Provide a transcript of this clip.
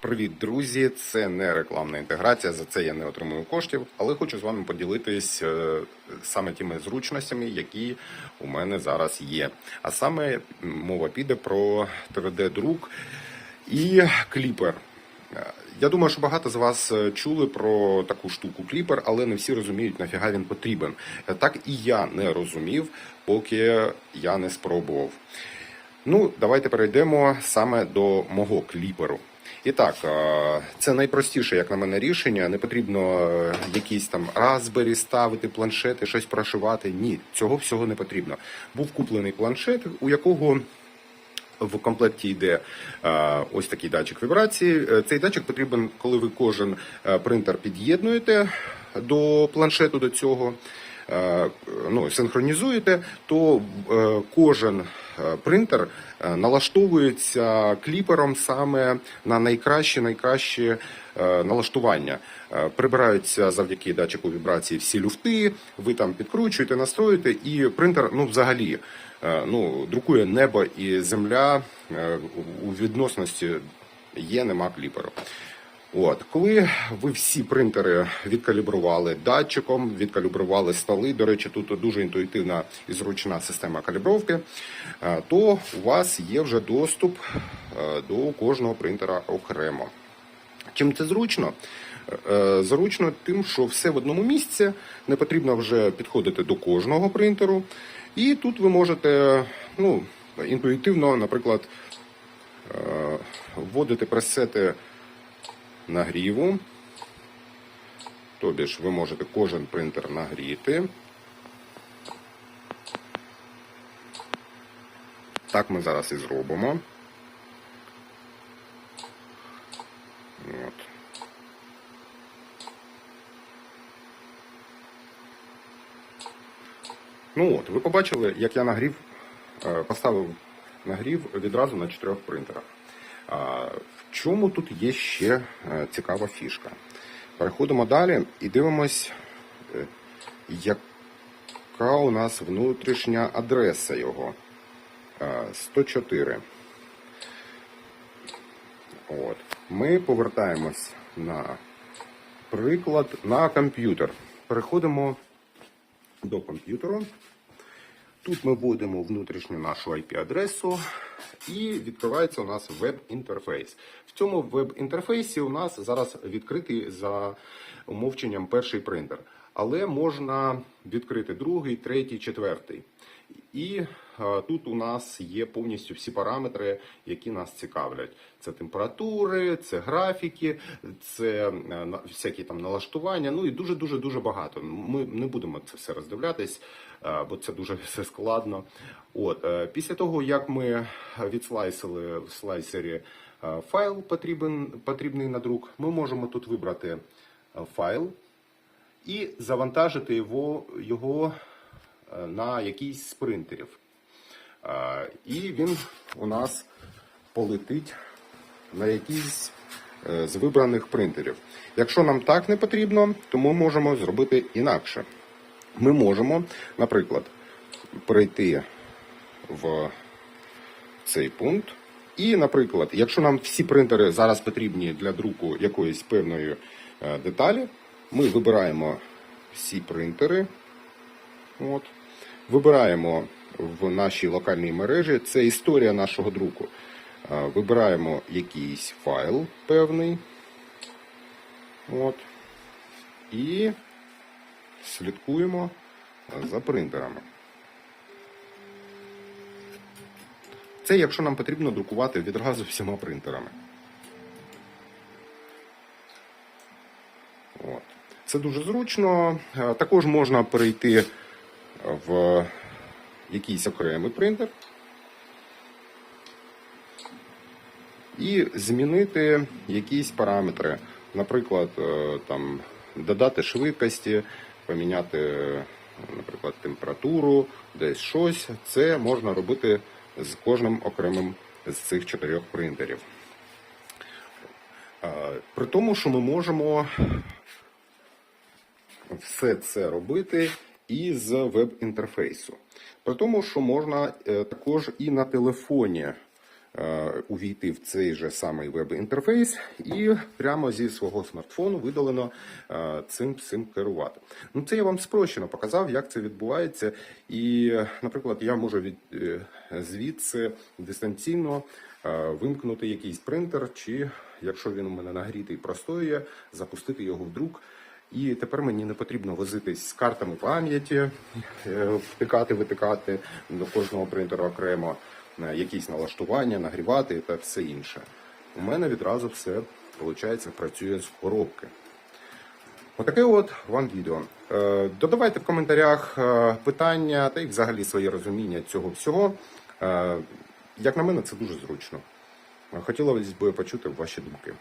Привіт, друзі! Це не рекламна інтеграція, за це я не отримую коштів, але хочу з вами поділитись е, саме тими зручностями, які у мене зараз є. А саме мова піде про 3D-друк і кліпер. Я думаю, що багато з вас е, чули про таку штуку кліпер, але не всі розуміють, нафіга він потрібен. Е, Так і я не розумів, поки я не спробував. Ну, давайте перейдемо саме до мого кліперу. І так, це найпростіше, як на мене, рішення. Не потрібно е, якісь там Raspberry ставити, планшети, щось прошивати. Ні, цього всього не потрібно. Був куплений планшет, у якого в комплекті йде е, ось такий датчик вібрації. Е, Цей датчик потрібен, коли ви кожен принтер під'єднуєте до планшету до цього. Е, Ну, синхронізуєте, то е, кожен е, принтер налаштовується кліпером саме на найкраще е, налаштування. Прибираються завдяки датчику вібрації всі люфти, ви там підкручуєте, настроюєте, і принтер, ну взагалі, ну, друкує небо і земля у відносності є, нема кліперу. От, коли ви всі принтери відкалібрували датчиком, відкалібрували столи, до речі, тут дуже інтуїтивна і зручна система калібровки, е, то у вас є вже доступ е, до кожного принтера окремо. Чим це зручно? Е, Зручно тим, що все в одному місці, не потрібно вже підходити до кожного принтеру. І тут ви можете ну, інтуїтивно, наприклад, вводити пресети нагріву. Тобі ж ви можете кожен принтер нагріти. Так ми зараз і зробимо. От. Ну от, ви побачили, як я нагрів, е, поставив нагрів відразу на чотирьох принтерах. В чому тут є ще е, цікава фішка? Переходимо далі і дивимось, е, яка у нас внутрішня адреса його. Е, 104. От. Ми повертаємось на приклад на комп'ютер. Переходимо до комп'ютеру. Тут ми вводимо внутрішню нашу IP-адресу і відкривається у нас веб-інтерфейс. В цьому веб-інтерфейсі у нас зараз відкритий за умовченням перший принтер. Але можна відкрити другий, третій, четвертий. І е, тут у нас є повністю всі параметри, які нас цікавлять. Це температури, це графіки, це е, всякі там налаштування. Ну і дуже дуже дуже багато. Ми не будемо це все роздивлятись, е, бо це дуже все складно. От після того, як ми відслайсили в слайсері файл потрібен, потрібний на друк, ми можемо тут вибрати файл і завантажити його, його на якийсь з принтерів. Е, І він у нас полетить на якийсь е, з вибраних принтерів. Якщо нам так не потрібно, то ми можемо зробити інакше. Ми можемо, наприклад, перейти в цей пункт. І, наприклад, якщо нам всі принтери зараз потрібні для друку якоїсь певної е, деталі, ми вибираємо всі принтери. От. Вибираємо в нашій локальній мережі, це історія нашого друку. Вибираємо якийсь файл певний. От. І слідкуємо за принтерами. Це якщо нам потрібно друкувати відразу всіма принтерами. От. Це дуже зручно. Е, Також можна перейти в якийсь окремий принтер і змінити якісь параметри. Наприклад, е, там, додати швидкості, поміняти, е, наприклад, температуру, десь щось. Це можна робити з кожним окремим з цих чотирьох принтерів. Е, При тому, що ми можемо все це робити із веб-інтерфейсу. При тому, що можна е, також і на телефоні е, увійти в цей же самий веб-інтерфейс і прямо зі свого смартфону видалено е, цим всім керувати. Ну, це я вам спрощено показав, як це відбувається. І, наприклад, я можу від звідси дистанційно вимкнути якийсь принтер, чи якщо він у мене нагрітий простоює, запустити його в друк. І тепер мені не потрібно возитись з картами пам'яті, е, втикати, витикати до кожного принтера окремо, е, якісь налаштування, нагрівати та все інше. У мене відразу все виходить, працює з коробки. Отаке от вам відео. Е, Додавайте в коментарях питання та й взагалі своє розуміння цього всього. Як на мене, це дуже зручно. Хотілося б почути ваші думки.